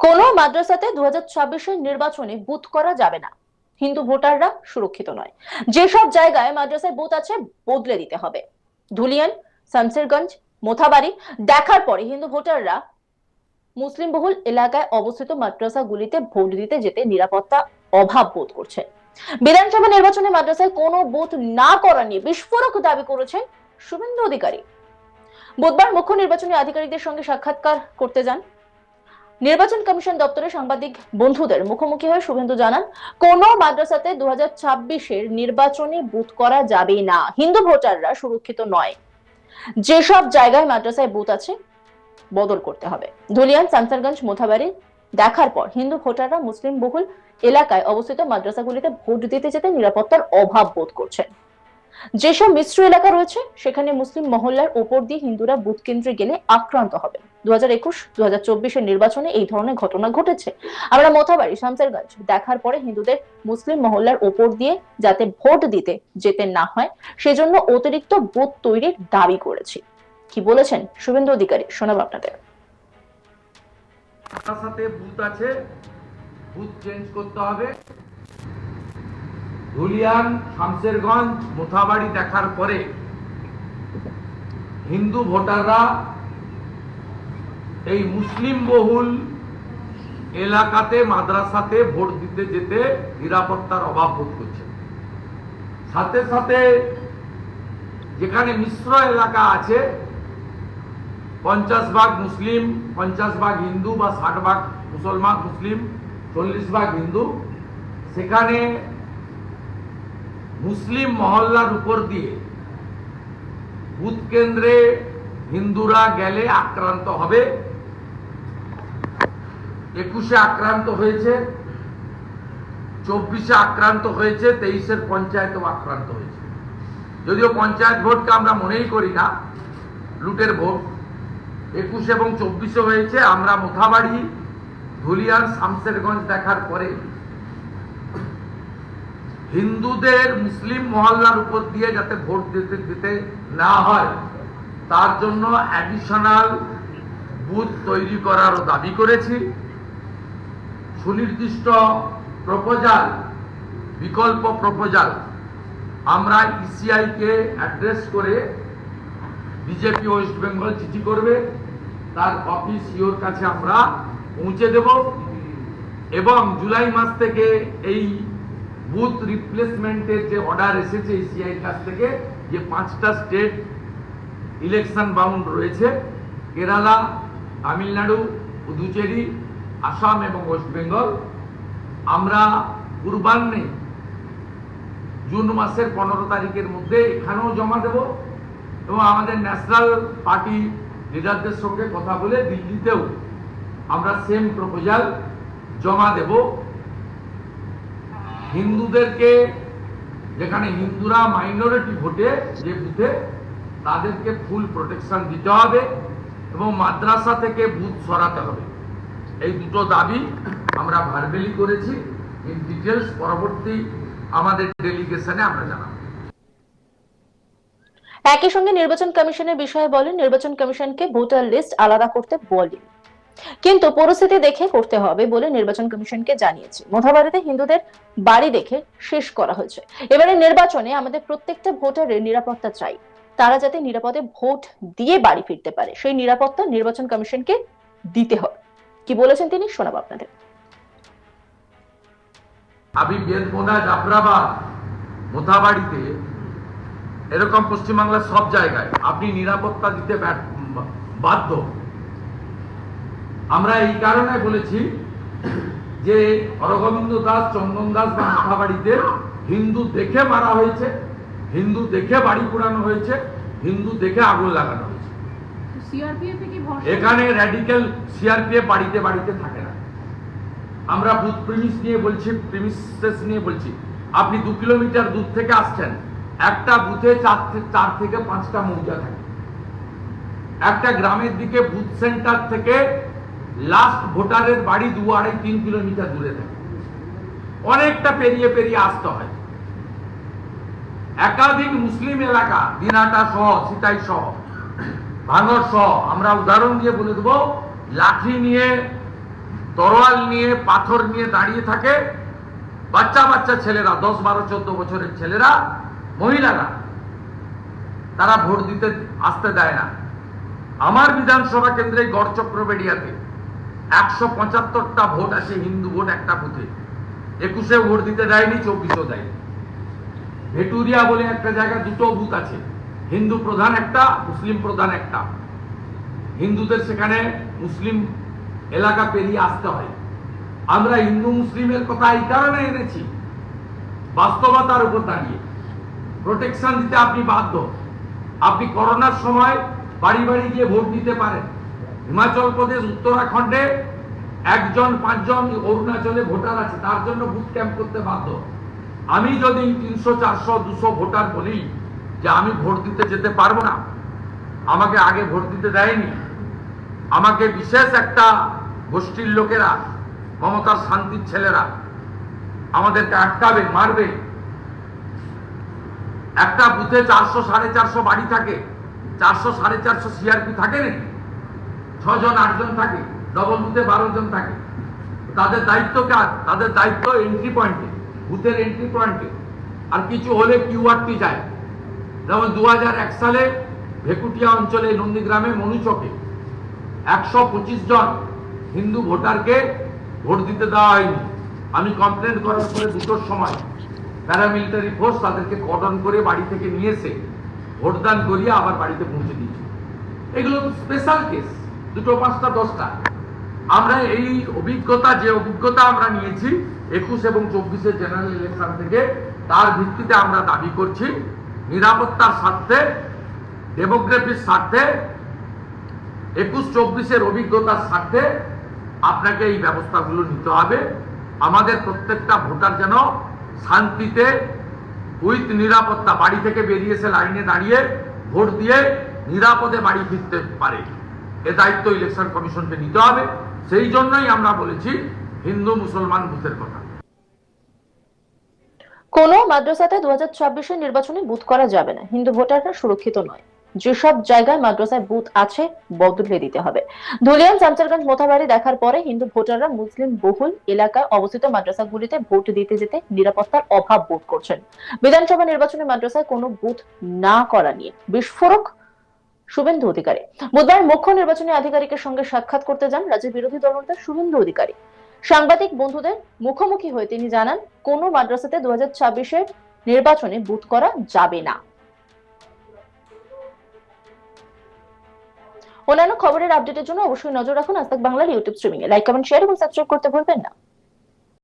কোন মাদ্রাসাতে দু হাজার নির্বাচনে বুথ করা যাবে না। হিন্দু ভোটাররা সুরক্ষিত নয়। যেসব জায়গায় মাদ্রাসায় বুথ আছে, বদলে দিতে হবে। ধুলিয়ান, শামসেরগঞ্জ, মোথাবাড়ি দেখার পরে হিন্দু ভোটাররা মুসলিম বহুল এলাকায় অবস্থিত মাদ্রাসাগুলিতে ভোট দিতে যেতে নিরাপত্তা অভাব বোধ করছে। বিধানসভা নির্বাচনে মাদ্রাসায় কোনো বুথ না করা নিয়ে বিস্ফোরক দাবি করেছেন শুভেন্দু অধিকারী। বুধবার মুখ্য নির্বাচনী আধিকারিকদের সঙ্গে সাক্ষাৎকার করতে যান নির্বাচন কমিশন দপ্তরে সাংবাদিক বন্ধুদের মুখোমুখি হয়ে শুভেন্দু জানান, কোন মাদ্রাসাতে দু হাজার নির্বাচনে বুথ করা যাবে না। হিন্দু ভোটাররা সুরক্ষিত নয়। যেসব জায়গায় মাদ্রাসায় বুথ আছে, বদল করতে হবে। ধুলিয়ান সান্সারগঞ্জ মোথাবাড়ি দেখার পর হিন্দু ভোটাররা মুসলিম বহুল এলাকায় অবস্থিত মাদ্রাসাগুলিতে ভোট দিতে যেতে নিরাপত্তার অভাব বোধ করছেন। যেসব মিশ্র এলাকা রয়েছে, সেখানে মুসলিম মহল্লার ওপর দিয়ে হিন্দুরা বুথ কেন্দ্রে গেলে আক্রান্ত হবে দু হাজার একুশ দু হাজার চব্বিশের নির্বাচনে এই ধরনের ঘটনা ঘটেছে। আমরা মোথাবাড়ি শামসেরগঞ্জ দেখার পরে হিন্দুদের মুসলিম মহল্লার ওপর দিয়ে যাতে ভোট দিতে যেতে না হয়, সেজন্য অতিরিক্ত বুথ তৈরির দাবি করেছি। কি বলেছেন শুভেন্দু অধিকারী, শোনাব আপনাদের। সাথে বুথ আছে, বুথ চেঞ্জ করতে হবে। ধুলিয়ান, শামসেরগঞ্জ, মোথাবাড়ি দেখার পরে হিন্দু ভোটাররা এই মুসলিম বহুল এলাকাতে, মাদ্রাসাতে ভোট দিতে যেতে নিরাপত্তার অভাব বোধ করছে। সাথে সাথে যেখানে মিশ্র এলাকা আছে, পঞ্চাশ ভাগ মুসলিম, পঞ্চাশ ভাগ হিন্দু বা ষাট ভাগ মুসলমান মুসলিম, চল্লিশ ভাগ হিন্দু, সেখানে মুসলিম মহল্লার উপর দিয়ে বুথ কেন্দ্রে হিন্দুরা গেলে আক্রান্ত হবে। একুশে আক্রান্ত হয়েছে, চব্বিশে আক্রান্ত হয়েছে, তেইশের পঞ্চায়েতও আক্রান্ত হয়েছে। যদিও পঞ্চায়েত ভোটকে আমরা মনেই করি না, লুটের ভোট। একুশ এবং চব্বিশে হয়েছে, আমরা মোথাবাড়ি, ধুলিয়ান শামসেরগঞ্জ দেখার পরে হিন্দুদের, মুসলিম মহল্লার উপর দিয়ে যাতে ভোট দিতে দিতে না হয়, তার জন্য অ্যাডিশনাল বুথ তৈরি করারও দাবি করেছি। সুনির্দিষ্ট প্রপোজাল, বিকল্প প্রপোজাল। আমরা ইসিআই কে অ্যাড্রেস করে বিজেপি ওয়েস্ট বেঙ্গল চিঠি করবে, তার কপি সিওর কাছে আমরা পৌঁছে দেব এবং জুলাই মাস থেকে এই বুথ রিপ্লেসমেন্টের যে অর্ডার এসেছে ইসিআই কাছ থেকে, যে পাঁচটা স্টেট ইলেকশন বাউন্ড রয়েছে, কেরালা, তামিলনাড়ু, পুদুচেরি আসাম এবং ওয়েস্ট বেঙ্গল, আমরা পূর্বাহ্নে জুন মাসের পনেরো তারিখের মধ্যে এখানেও জমা দেব এবং আমাদের ন্যাশনাল পার্টি লিডারদের সঙ্গে কথা বলে দিল্লিতেও আমরা সেম প্রপোজাল জমা দেব। হিন্দুদেরকে, যেখানে হিন্দুরা মাইনরিটি ভোটে যে বুথে, তাদেরকে ফুল প্রোটেকশন দিতে হবে এবং মাদ্রাসা থেকে বুথ সরাতে হবে। এই দুটো দাবি আমরা ভার্বেলি করেছি ইন ডিটেলস পরবর্তী আমাদের ডেলিগেশনে আমরা জানাব। একই সঙ্গে নির্বাচন কমিশনের বিষয়ে বলেন, নির্বাচন কমিশনকে ভোটার লিস্ট আলাদা করতে বলেন কিন্তু পরিস্থিতি দেখে করতে হবে বলে নির্বাচন কমিশনকে জানিয়েছে। মোথাবাড়িতে হিন্দুদের বাড়ি দেখে শেষ করা হয়েছে। এবারে নির্বাচনে আমাদের প্রত্যেকটা ভোটারের নিরাপত্তা চাই। তারা যাতে নিরাপদে ভোট দিয়ে বাড়ি ফিরতে পারে। সেই নিরাপত্তা নির্বাচন কমিশনকে দিতে হবে। কি বলেছেন তিনি শোনাবো আপনাদের। আমি বেলপোনা জাফরাবাদ মোথাবাড়িতে, এরকম পশ্চিমবাংলার সব জায়গায় আপনি নিরাপত্তা দিতে বাধ্য। আমরা এই কারণে বলেছি যে অরগোবিন্দ দাস, চন্দন দাস বা মোথাবাড়িতে হিন্দু দেখে মারা হয়েছে, হিন্দু দেখে বাড়ি পোড়ানো হয়েছে, হিন্দু দেখে আগুন লাগানো হয়েছে। এখানে র্যাডিক্যাল সিআরপিএফ বাড়িতে বাড়িতে থাকে না। আমরা বুথ নিয়ে বলছি নিয়ে বলছি। আপনি দু কিলোমিটার দূর থেকে আসছেন, একটা বুথে চার চার থেকে পাঁচটা মৌজা থাকে। একটা গ্রামের দিকে বুথ সেন্টার থেকে লাস্ট ভোটারের বাড়ি দু আড়াই, তিন কিলোমিটার দূরে থাকে। অনেকটা পেরিয়ে পেরিয়ে আসতে হয়। একাধিক মুসলিম এলাকা, দিনাটা সহ, সিতাই সহ। ভাঙর সহ আমরা উদাহরণ দিয়ে বলে দেবো, লাঠি নিয়ে, তরোয়াল নিয়ে, পাথর নিয়ে দাঁড়িয়ে থাকে বাচ্চা বাচ্চা ছেলেরা, দশ, বারো, চোদ্দ বছরের ছেলেরা, মহিলারা। তারা ভোট দিতে আসতে দেয় না। আমার বিধানসভা কেন্দ্রে গড়চক্রবেড়িয়াতে একশো পঁচাত্তরটা ভোট আছে হিন্দু ভোট একটা বুথে। একুশে ভোট দিতে দেয়নি, চব্বিশেও দেয়নি। ভেটুরিয়া বলে একটা জায়গা দুটো বুথ আছে। হিন্দু প্রধান একটা, মুসলিম প্রধান একটা। হিন্দুদের সেখানে মুসলিম এলাকা পেরিয়ে আসতে হয়। আমরা হিন্দু মুসলিমের কথা এই কারণে এনেছি। বাস্তবতার উপর দাঁড়িয়ে। প্রোটেকশন দিতে আপনি বাধ্য। আপনি করোনার সময় বাড়ি বাড়ি গিয়ে ভোট দিতে পারেন। হিমাচল প্রদেশ, উত্তরাখণ্ডে একজন, পাঁচজন অরুণাচলে ভোটার আছে, তার জন্য বুথ ক্যাম্প করতে বাধ্য। আমি যদি তিনশো, চারশো, দুশো ভোটার বলি যে আমি ভোট দিতে যেতে পারব না। আমাকে আগে ভোট দিতে দেয়নি। আমাকে বিশেষ একটা গোষ্ঠীর লোকেরা, মমতার শান্তির ছেলেরা আমাদেরকে আটকাবে, মারবে। একটা বুথে চারশো, সাড়ে চারশো বাড়ি থাকে। চারশো, সাড়ে চারশো সিআরপি থাকে নাকি? ছজন, আটজন থাকে। ডবল বুথে বারো জন থাকে। তাদের দায়িত্ব কার? তাদের দায়িত্ব এন্ট্রি পয়েন্টে বুথের এন্ট্রি পয়েন্টে আর কিছু হলে কিউআরটি যায়। যেমন দু সালে ভেকুটিয়া অঞ্চলে নন্দীগ্রামে মনুচকে একশো পঁচিশ জন হিন্দু ভোটারকে ভোট দিতে দেওয়া হয়নি। আমি কমপ্লেন করার পরে দুটোর সময় প্যারামিলিটারি ফোর্স তাদেরকে কটন করে বাড়ি থেকে নিয়ে এসে ভোটদান করিয়ে আবার বাড়িতে পৌঁছে দিয়েছে। এগুলো স্পেশাল কেস দুটো, পাঁচটা, দশটা। আমরা এই অভিজ্ঞতা, যে অভিজ্ঞতা আমরা নিয়েছি, একুশ এবং চব্বিশের জেনারেল ইলেকশন থেকে, তার ভিত্তিতে আমরা দাবি করছি। নিরাপত্তার স্বার্থে ডেমোগ্রাফির স্বার্থে, একুশ চব্বিশের অভিজ্ঞতার স্বার্থে আপনাকে এই ব্যবস্থাগুলো নিতে হবে। আমাদের প্রত্যেকটা ভোটার যেন শান্তিতে উইথ নিরাপত্তা, বাড়ি থেকে বেরিয়েছে লাইনে দাঁড়িয়ে ভোট দিয়ে নিরাপদে বাড়ি ফিরতে পারে। এ দায়িত্ব ইলেকশন কমিশনকে নিতে হবে। সেই জন্যই আমরা বলেছি, হিন্দু, মুসলমান বুথের কথা। কোন মাদ্রাসাতে দু হাজার নির্বাচনে বুথ করা যাবে না। হিন্দু ভোটাররা সুরক্ষিত নয়। যেসব জায়গায় মাদ্রাসায় বুথ আছে, বদলে দিতে হবে। ধুলিয়ান শামচারগঞ্জ মোথাবাড়ি দেখার পরে হিন্দু ভোটাররা মুসলিম বহুল এলাকায় অবস্থিত মাদ্রাসাগুলিতে ভোট দিতে যেতে নিরাপত্তার অভাব বোধ করছেন। বিধানসভা নির্বাচনে মাদ্রাসায় কোনো বুথ না করা নিয়ে বিস্ফোরক শুভেন্দু অধিকারী। বুধবার মুখ্য নির্বাচনী আধিকারিকের সঙ্গে সাক্ষাৎ করতে যান রাজ্যের বিরোধী দলনেতা শুভেন্দু অধিকারী। সাংবাদিক বন্ধুদের মুখোমুখি হয়ে তিনি জানান, কোন মাদ্রাসাতে দু হাজার নির্বাচনে বুথ করা যাবে না। অন্যান্য খবরের আপডেটের জন্য অবশ্যই নজর রাখুন আজ বাংলার ইউটিউব স্ট্রিমিং এ লাইক, কমেন্ট, শেয়ার এবং সাবস্ক্রাইব করতে ভুলবেন না।